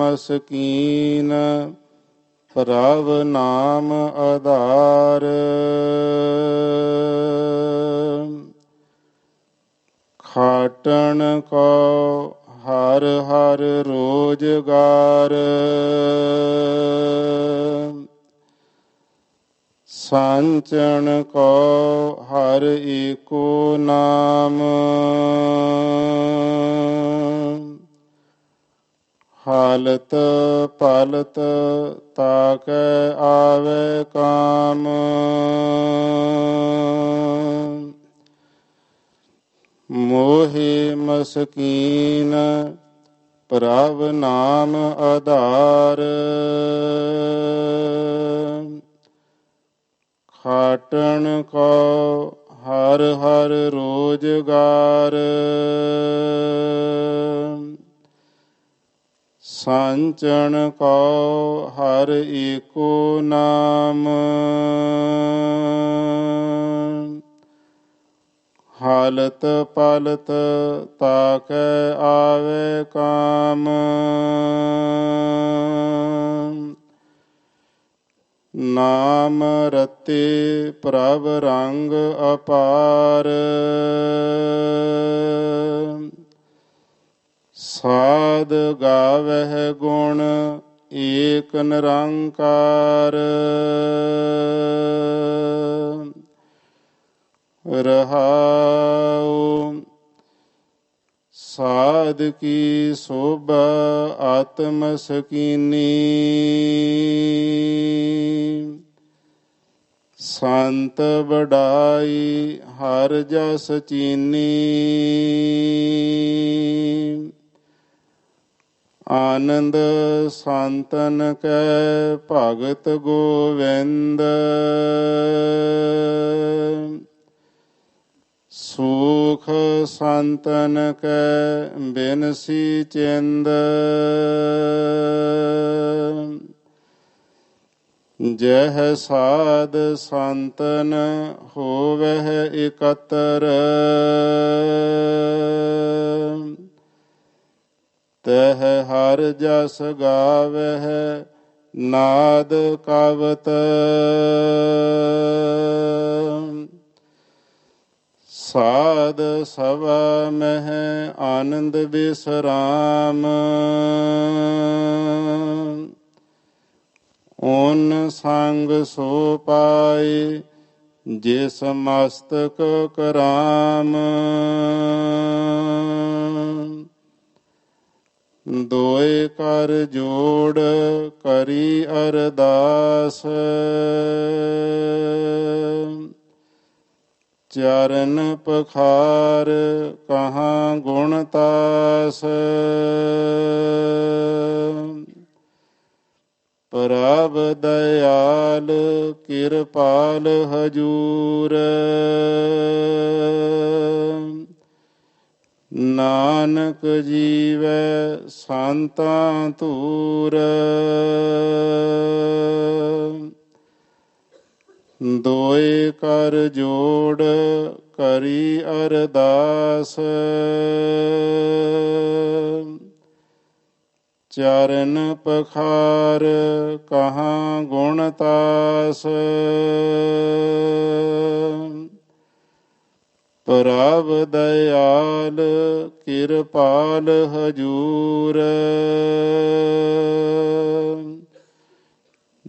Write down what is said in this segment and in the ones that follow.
ਮਸਕੀਨ ਪ੍ਰਭ ਨਾਮ ਆਧਾਰ। ਖਾਟਣ ਕੋ ਹਰ ਹਰ ਰੋਜਗਾਰ। ਸੰਚਣ ਕੋ ਹਰ ਏਕੋ ਨਾਮ। ਹਾਲਤ ਪਾਲਤ ਤਾਕੈ ਆਵੇ ਕਾਮ। ਮੋਹਿ ਮਸਕੀਨ, ਪ੍ਰਭ ਨਾਮ ਆਧਾਰ। ਖਾਟਣ ਕੋ ਹਰ ਹਰ ਰੋਜਗਾਰ। ਸੰਚਣ ਕੋ ਹਰ ਏਕੋ ਨਾਮ। ਹਾਲਤ ਪਾਲਤ ਤਾਕੈ ਆਵੇ ਕਾਮ। ਨਾਮ ਰਤੇ ਪ੍ਰਭ ਰੰਗ ਅਪਾਰ। ਸਾਧ ਗਾਵਹਿ ਗੁਣ ਏਕ ਨਿਰੰਕਾਰ। ਰਹਾਉ, ਸਾਧ ਕੀ ਸੋਭਾ ਆਤਮ ਸਕੀਨੀ। ਸੰਤ ਵਡਾਈ ਹਰ ਜਸ ਚੀਨੀ। ਆਨੰਦ ਸੰਤਨ ਕੈ ਭਗਤ ਗੋਵਿੰਦ। ਸੁਖ ਸੰਤਨ ਕੈ ਬਿਨਸੀ ਚਿੰਦ। ਜਹ ਸਾਧ ਸੰਤਨ ਹੋਵਹਿ ਇਕਤਰ। ਤਹ ਹਰ ਜਸ ਗਾਵਹਿ, ਨਾਦ ਕਵਤ। ਸਾਧ ਸਵਾ ਮਹਿ ਆਨੰਦ ਬਿਸਰਾਮ। ਓਨ ਸੰਗ ਸੋ ਪਾਏ, ਜਿਸ ਮਸਤਕ ਕਰਾਮ। ਦੋਏ ਕਰ ਜੋੜ ਕਰੀ ਅਰਦਾਸ। ਚਰਨ ਪਖਾਰ ਕਹਾਂ ਗੁਣ ਤਾਸ। ਪ੍ਰਭ ਦਇਆਲ ਕਿਰਪਾਲ ਹਜੂਰ। ਨਾਨਕ ਜੀਵੈ ਸੰਤਾਂ ਤੂਰ ਦੋਏ ਕਰ ਜੋੜ ਕਰੀ ਅਰਦਾਸ। ਚਰਨ ਪਖਾਰ ਕਹਾਂ ਗੁਣ ਤਾਸ। ਪ੍ਰਭ ਦਇਆਲ ਕਿਰਪਾਲ ਹਜੂਰ।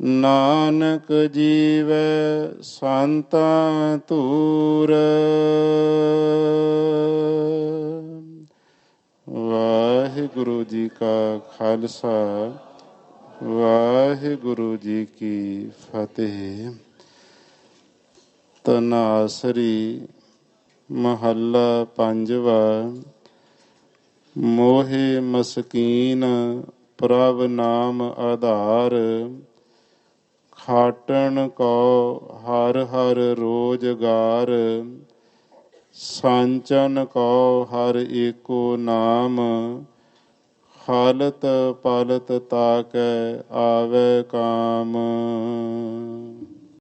ਨਾਨਕ ਜੀਵੈ ਸੰਤਾਂ ਧੂਰ। ਵਾਹਿਗੁਰੂ ਜੀ ਕਾ ਖਾਲਸਾ, ਵਾਹਿਗੁਰੂ ਜੀ ਕੀ ਫਤਿਹ। ਤਨਾਸਰੀ ਮਹੱਲਾ ਪੰਜਵਾ, ਮੋਹਿ ਮਸਕੀਨ ਪ੍ਰਭ ਨਾਮ ਆਧਾਰ, ਖਾਟਣ ਕੋ ਹਰ ਹਰ ਰੋਜਗਾਰ, ਸੰਚਨ ਕੋ ਹਰ ਏਕੋ ਨਾਮ ਹਾਲਤ ਪਾਲਤ ਤਾਕੈ ਆਵੇ ਕਾਮ।